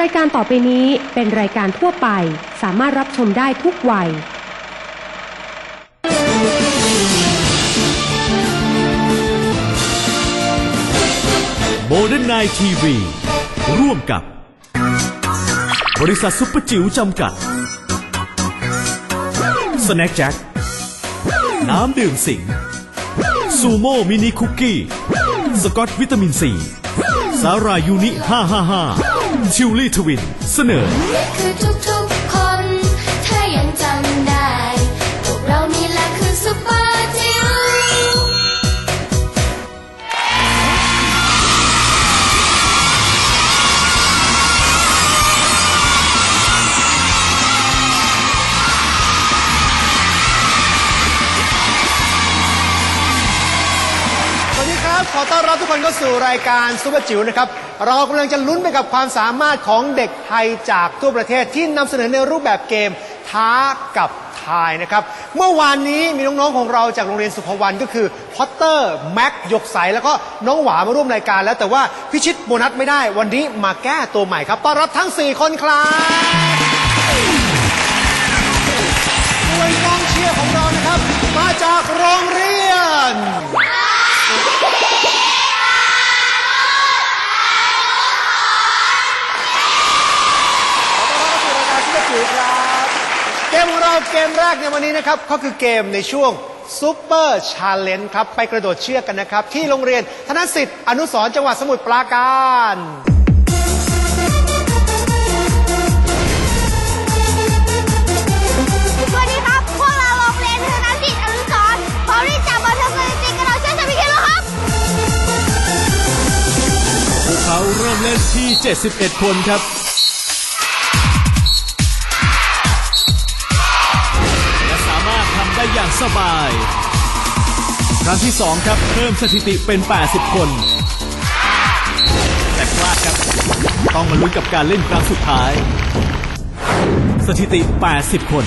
รายการต่อไปนี้เป็นรายการทั่วไป สามารถรับชมได้ทุกวัย โมเดิร์นไนทีวีร่วมกับบริษัทซุปเปอร์จิ๋วจำกัดสแน็คแจ็คน้ำดื่มสิงซูโม่มินิคุกกี้ สกอตวิตามินซี สาหร่ายยูนิ 555 ชิลลี่ทวิน เสนอคือทุกๆคน ถ้ายังจำได้ พวกเรานี่แหละคือซุปเปอร์จิ๋วสวัสดีครับ ขอต้อนรับทุกคนเข้าสู่รายการซุปเปอร์จิ๋วนะครับ เรากำลังจะลุ้นไปกับความสามารถของเด็กไทยจากทั่วประเทศที่นำเสนอในรูปแบบเกมท้ากับทายนะครับ เมื่อวานนี้มีน้องๆของเราจากโรงเรียนสุภวันก็คือพอตเตอร์แม็กหยกใสแล้วก็น้องหวามาร่วมรายการแล้ว แต่ว่าพิชิตโบนัสไม่ได้วันนี้มาแก้ตัวใหม่ครับต้อนรับทั้ง 4 คนครับส่วนกองเชียร์ของเรานะครับ มาจากโรงเรียน ขอต้อนรับเข้าสู่รายการซุปเปอร์จิ๋วครับ เก มของเราเกมแรกในวันนี้นะครับก็คือเกมในช่วงซูเปอร์ชาเลนจ์ครับ ไปกระโดดเชือกกันนะครับ ที่โรงเรียนธนสิทธิ์อนุสรณ์จังหวัดสมุทรปราการสวัสดีครับ พวกเราโรงเรียนธนสิทธิ์อนุสรณ์พร้อมที่จะมาทำสถิติกันเราช่วยสมิเคนแล้วครับ พวกเขาเริ่มเล่นที่ 71 คนครับ สบาย ครั้งที่ 2 ครับ เพิ่มสถิติเป็น 80 คน แต่พลาดครับ ต้องมาลุ้นกับการเล่นครั้งสุดท้าย สถิติ 80 คน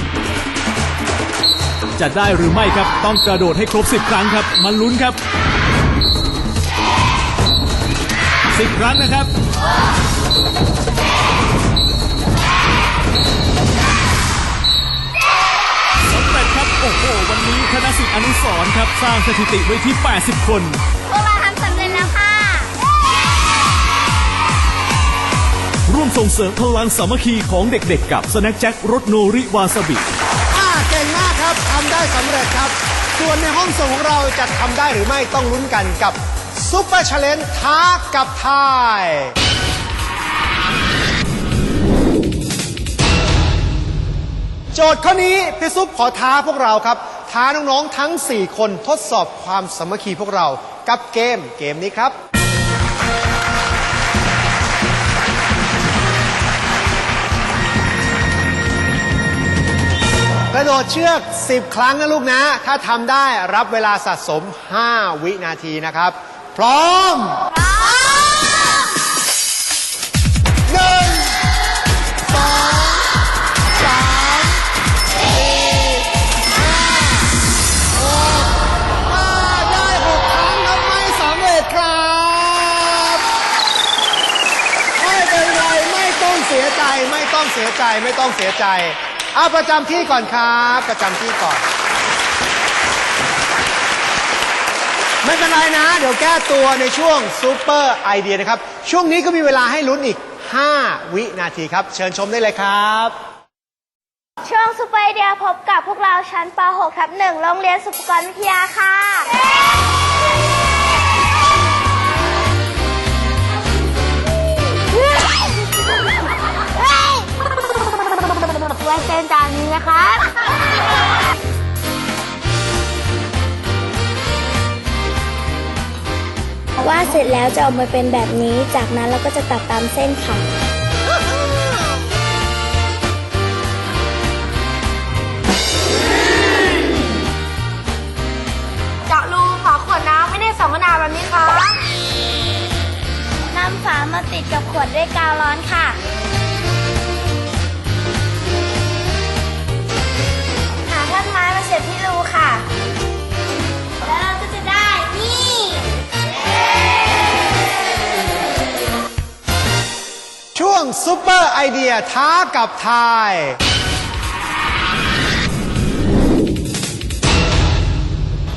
จะได้หรือไม่ครับ ต้องกระโดดให้ครบ 10 ครั้งครับ มันลุ้นครับ 10 ครั้งนะครับ นุสรณ์ครับ สร้างสถิติไว้ที่ 80 คน พวกเราทำสำเร็จแล้วค่ะ ร่วมส่งเสริมพลังสามัคคีของเด็กๆ กับสแน็คแจ็ครสโนริวาซาบิ อ่าเก่งมากครับทำได้สำเร็จครับ ส่วนในห้องส่งของเราจะทำได้หรือไม่ต้องลุ้นกันกับซุปเปอร์ชาเลนจ์ท้ากับทาย โจทย์ข้อนี้พี่ซุปขอท้าพวกเราครับ ท้าน้องๆทั้ง 4 คนทดสอบความสามัคคีพวกเรากับเกมเกมนี้ครับ กระโดดเชือก 10 ครั้งนะลูกนะ ถ้าทำได้รับเวลาสะสม 5 วินาทีนะครับ พร้อม เสียใจไม่ต้องเสียใจเอาประจำที่ก่อนครับประจำที่ก่อน ไม่เป็นไรนะ เดี๋ยวแก้ตัวในช่วงซูเปอร์ไอเดียนะครับ ช่วงนี้ก็มีเวลาให้ลุ้นอีก 5 วินาทีครับ เชิญชมได้เลยครับ ช่วงซุปเปอร์ไอเดียพบกับพวกเราชั้นป .6 ทับ1โรงเรียนสุภกรวิทยาค่ะ ไว้เป็นจานนี้นะครับวาดเสร็จแล้วจะออกมาเป็นแบบนี้ จากนั้นเราก็จะตัดตามเส้นค่ะ เจาะรูฝาขวดน้ำไม่ได้สัมมนาแบบนี้ค่ะนำฝามาติดกับขวดด้วยกาวร้อนค่ะ เสียบที่รูค่ะ แล้วเราก็จะได้นี่ ช่วงซุปเปอร์ไอเดียท้ากับทาย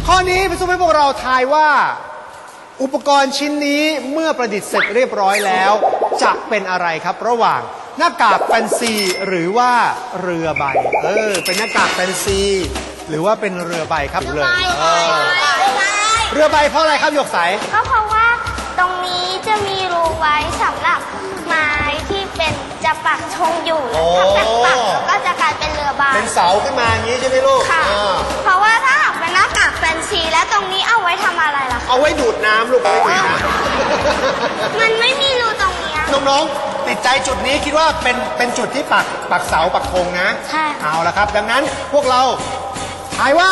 ข้อนี้เป็นซุปให้พวกเราทายว่า อุปกรณ์ชิ้นนี้เมื่อประดิษฐ์เสร็จเรียบร้อยแล้ว จะเป็นอะไรครับ ระหว่างหน้ากากแฟนซีหรือว่าเรือใบ เออ เป็นหน้ากากแฟนซี หรือว่าเป็นเรือใบครับเลยเออเรือใบเพราะอะไรครับหยกใสก็เพราะว่าตรงนี้จะมีรูไว้สำหรับไม้ที่เป็นจะปักธงอยู่โอ้ถ้าปักปักก็จะกลายเป็นเรือใบเป็นเสาขึ้นมาอย่างนี้ใช่ไหมลูกค่ะ อ่าเพราะว่าถ้าหากเป็นหน้ากากแฟนซีแล้วตรงนี้เอาไว้ทำอะไรล่ะคะเอาไว้ดูดน้ำลูกเอาไว้ดูดน้มันไม่มีรูตรงเนี้ยำ น้องๆติดใจจุดนี้คิดว่าเป็นเป็นจุดที่ปักปักเสาปักธงนะ ใช่เอาละครับ ดังนั้นพวกเรา ทายว่า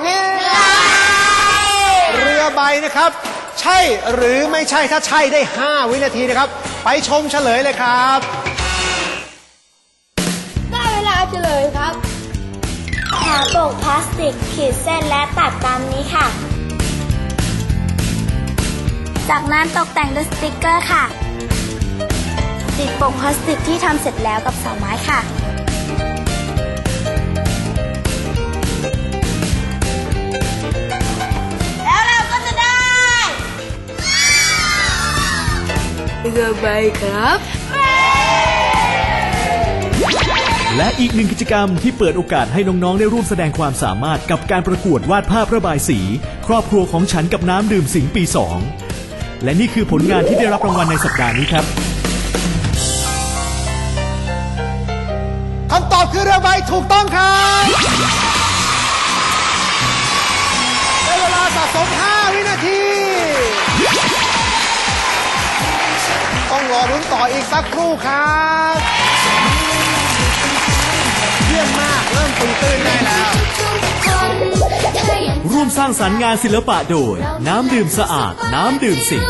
เรือเรือใบนะครับ ใช่หรือไม่ใช่ถ้าใช่ได้ 5 วินาทีนะครับ ไปชมเฉลยเลยครับ ได้เวลาเฉลยครับหาปกพลาสติกขีดเส้นและตัดตามนี้ค่ะ จากนั้นตกแต่งด้วยสติกเกอร์ค่ะ ติดปกพลาสติกที่ทำเสร็จแล้วกับเสาไม้ค่ะ เรือใบครับ และอีกหนึ่งกิจกรรมที่เปิดโอกาสให้น้องๆ ได้ร่วมแสดงความสามารถกับการประกวดวาดภาพระบายสี ครอบครัวของฉันกับน้ำดื่มสิงปี2และนี่คือผลงานที่ได้รับรางวัลในสัปดาห์นี้ครับคำตอบคือเรือใบถูกต้องครับได้เวลาสะสม 5 วินาที องรอรุ้นต่ออีกสักครู่ครับเยี่ยมมากเริ่มตื่นตื่นได้แล้ว ร่วมสร้างสรรค์งานศิลปะโดย น้ำดื่มสะอาด น้ำดื่มสิง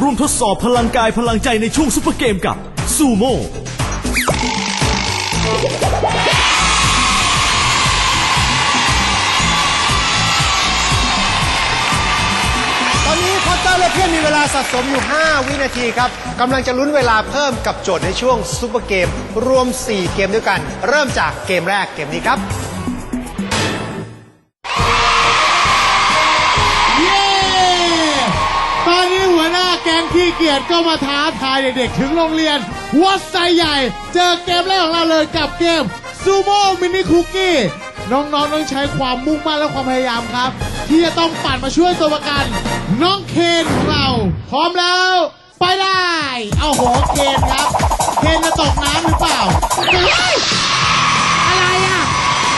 ร่วมทดสอบพลังกายพลังใจในช่วงซุปเปอร์เกมกับซูโม่ เพื่อนมีเวลาสะสมอยู่ 5 วินาทีครับกำลังจะลุ้นเวลาเพิ่มกับโจทย์ในช่วงซุปเปอร์เกม รวม 4 เกมด้วยกัน เริ่มจากเกมแรกเกมนี้ครับเย้ตอนนี้หัวหน้าแก๊งขี้เกียจก็มาท้าทายเด็กๆถึงโรงเรียน วัดไซใหญ่ เจอเกมแรกของเราเลยกับเกมซูโม่มินิคุกกี้ น้องๆต้องใช้ความมุ่งมั่นและความพยายามครับ ที่จะต้องปั่นมาช่วยตัวประกัน น้องเคนของเรา พร้อมแล้ว ไปได้เอาหัวเคนครับ เคนจะตกน้ำหรือเปล่าอะไรอะ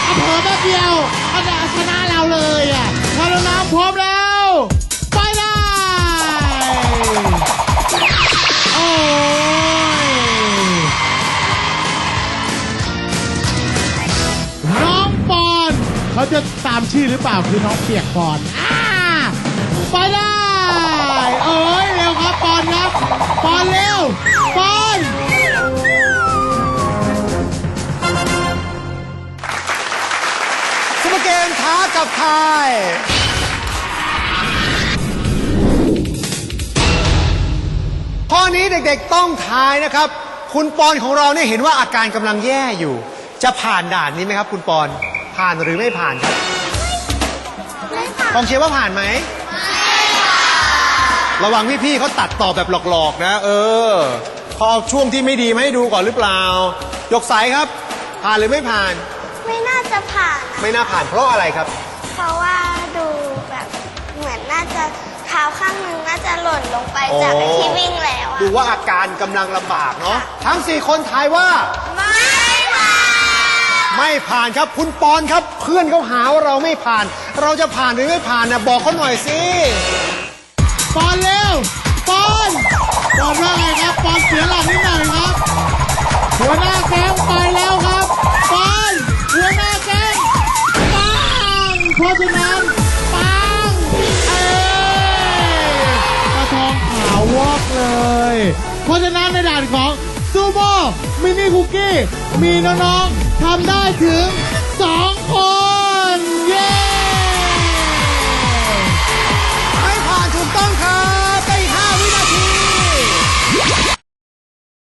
เอาเผอแป๊บเดียวเอาแต่ชนะเราเลยอะพอเราน้ำพร้อมแล้ว เขาจะตามชื่อหรือเปล่าคือน้องเปียกปอนอ่าไปได้เอ้ยเร็วครับปอนครับปอนเร็วปอนซุปเปอร์เกมท้ากับทายข้อนี้เด็กๆต้องทายนะครับ คุณปอนของเราเนี่ยเห็นว่าอาการกำลังแย่อยู่ จะผ่านด่านนี้ไหมครับ คุณปอน ผ่านหรือไม่ผ่านครับกองเชียร์ว่าผ่านไหม ระวังพี่ๆเขาตัดต่อแบบหลอกๆนะ เออ พอช่วงที่ไม่ดีมาให้ดูก่อนหรือเปล่า ยกสายครับ ผ่านหรือไม่ผ่าน ไม่น่าจะผ่านอะไม่น่าผ่านเพราะอะไรครับ เพราะว่าดูแบบเหมือนน่าจะเท้าข้างหนึงน่าจะหล่นลงไปจากไอ้ที่วิ่งแล้วอะดูว่าอาการกำลังลำบากเนาะทั้ง 4 คนทายว่าไม่ผ่าน ไม่ผ่านครับคุณปอนครับ เพื่อนเขาหาว่าเราไม่ผ่าน เราจะผ่านหรือไม่ผ่านนะบอกเขาหน่อยสิปอนเร็วปอนปอนว่าไงครับปอนเสียหลักนิดหน่อยครับ หัวหน้าแก๊งไปแล้วครับปอนหัวหน้าแก๊งปังเพราะฉะนั้นปังเอกระทองขาววอกเลย เพราะฉะนั้นในด่านของซูโม่ มินิคุกกี้ มีน้องๆทำได้ถึง 2 คน